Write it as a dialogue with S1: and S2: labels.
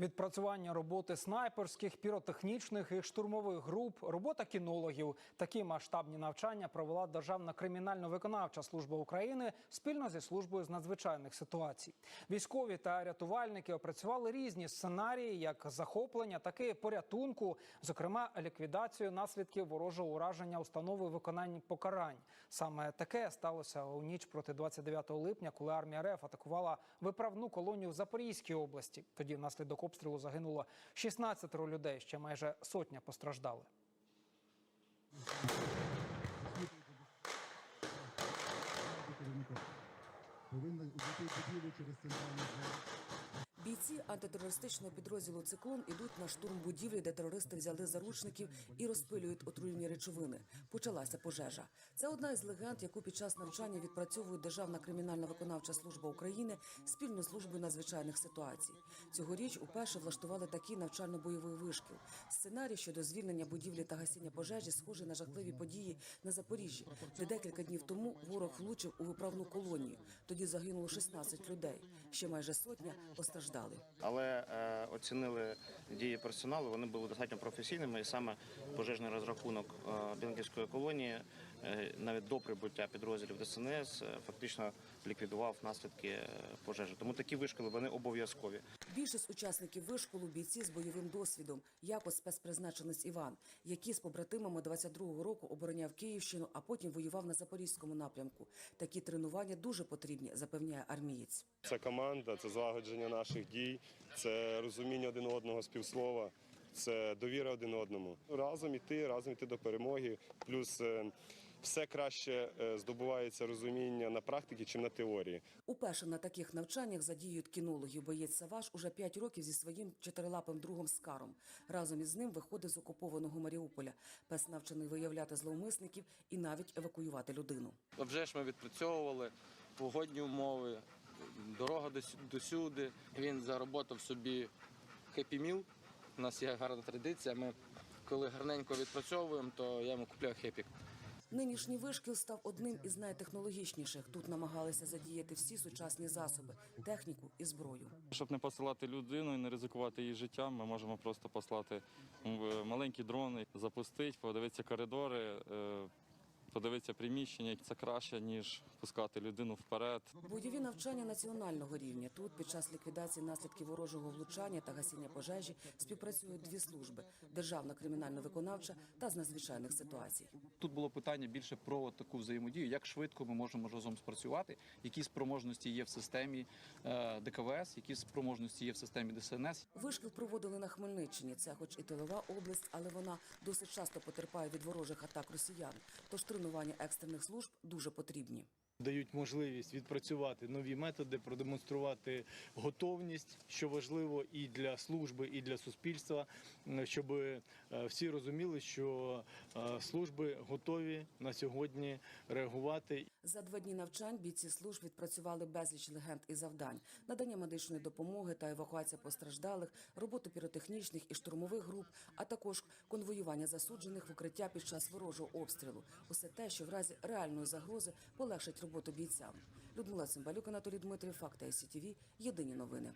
S1: Відпрацювання роботи снайперських, піротехнічних і штурмових груп, робота кінологів. Такі масштабні навчання провела Державна кримінально-виконавча служба України спільно зі службою з надзвичайних ситуацій. Військові та рятувальники опрацювали різні сценарії, як захоплення, так і порятунку, зокрема ліквідацію наслідків ворожого ураження установи виконання покарань. Саме таке сталося у ніч проти 29 липня, коли армія РФ атакувала виправну колонію в Запорізькій області. Тоді внаслідок обстрілу загинуло 16 людей, ще майже сотня постраждали.
S2: Повинна через центральний.
S3: Бійці антитерористичного підрозділу Циклон ідуть на штурм будівлі, де терористи взяли заручників і розпилюють отруйні речовини. Почалася пожежа. Це одна із легенд, яку під час навчання відпрацьовує Державна кримінальна виконавча служба України спільно з службою надзвичайних ситуацій. Цьогоріч уперше влаштували такий навчально-бойовий вишкіл. Сценарій щодо звільнення будівлі та гасіння пожежі схожий на жахливі події на Запоріжжі, де декілька днів тому ворог влучив у виправну колонію. Тоді загинуло 16 людей. Ще майже сотня постраждали.
S4: Але е, оцінили дії персоналу. Вони були достатньо професійними, і саме пожежний розрахунок е, Білинківської колонії, е, навіть до прибуття підрозділів ДСНС, е, фактично ліквідував наслідки е, пожежі. Тому такі вишколи вони обов'язкові.
S3: Більшість учасників вишколу бійці з бойовим досвідом, як от спецпризначенець Іван, який з побратимами 22-го року обороняв Київщину, а потім воював на запорізькому напрямку. Такі тренування дуже потрібні, запевняє армієць.
S5: Це команда, це злагодження наших дій, це розуміння один одного співслова, це довіра один одному. Разом іти, разом іти до перемоги. Плюс е, все краще е, здобувається розуміння на практиці, чим на теорії.
S3: Уперше на таких навчаннях задіють кінологів. Боєць Саваш уже 5 років зі своїм чотирилапим другом Скаром. Разом із ним виходить з окупованого Маріуполя. Пес навчений виявляти зловмисників і навіть евакуювати людину.
S6: Вже ж ми відпрацьовували погодні умови, дорога дос- досюди. Він заработав собі хеппі міл. У нас є гарна традиція. Ми коли гарненько відпрацьовуємо, то я йому купляю хепік.
S3: Нинішній вишкіл став одним із найтехнологічніших. Тут намагалися задіяти всі сучасні засоби, техніку і зброю.
S7: Щоб не посилати людину і не ризикувати її життям, ми можемо просто послати маленькі дрони, запустити, подивитися коридори, е, подивитися приміщення. Це краще, ніж пускати людину вперед.
S3: Бойові навчання національного рівня. Тут під час ліквідації наслідків ворожого влучання та гасіння пожежі співпрацюють дві служби: державна кримінально-виконавча та з надзвичайних ситуацій.
S8: Тут було питання більше про таку взаємодію, як швидко ми можемо разом спрацювати, які спроможності є в системі е, ДКВС, які спроможності є в системі ДСНС.
S3: Вишкіл проводили на Хмельниччині. Це, хоч і тилова область, але вона досить часто потерпає від ворожих атак росіян. Тож тренування екстрених служб дуже потрібні.
S9: Дають можливість відпрацювати нові методи, продемонструвати готовність, що важливо і для служби, і для суспільства, щоб е, всі розуміли, що е, служби готові на сьогодні реагувати
S3: За два дні навчань бійці служб відпрацювали безліч легенд і завдань: надання медичної допомоги та евакуація постраждалих, роботу піротехнічних і штурмових груп, а також конвоювання засуджених в укриття під час ворожого обстрілу. Усе те, що в разі реальної загрози полегшить роботу бійцям. Людмила Цимбалюк, Анатолій Дмитрів, Факти СІТВ. Єдині новини.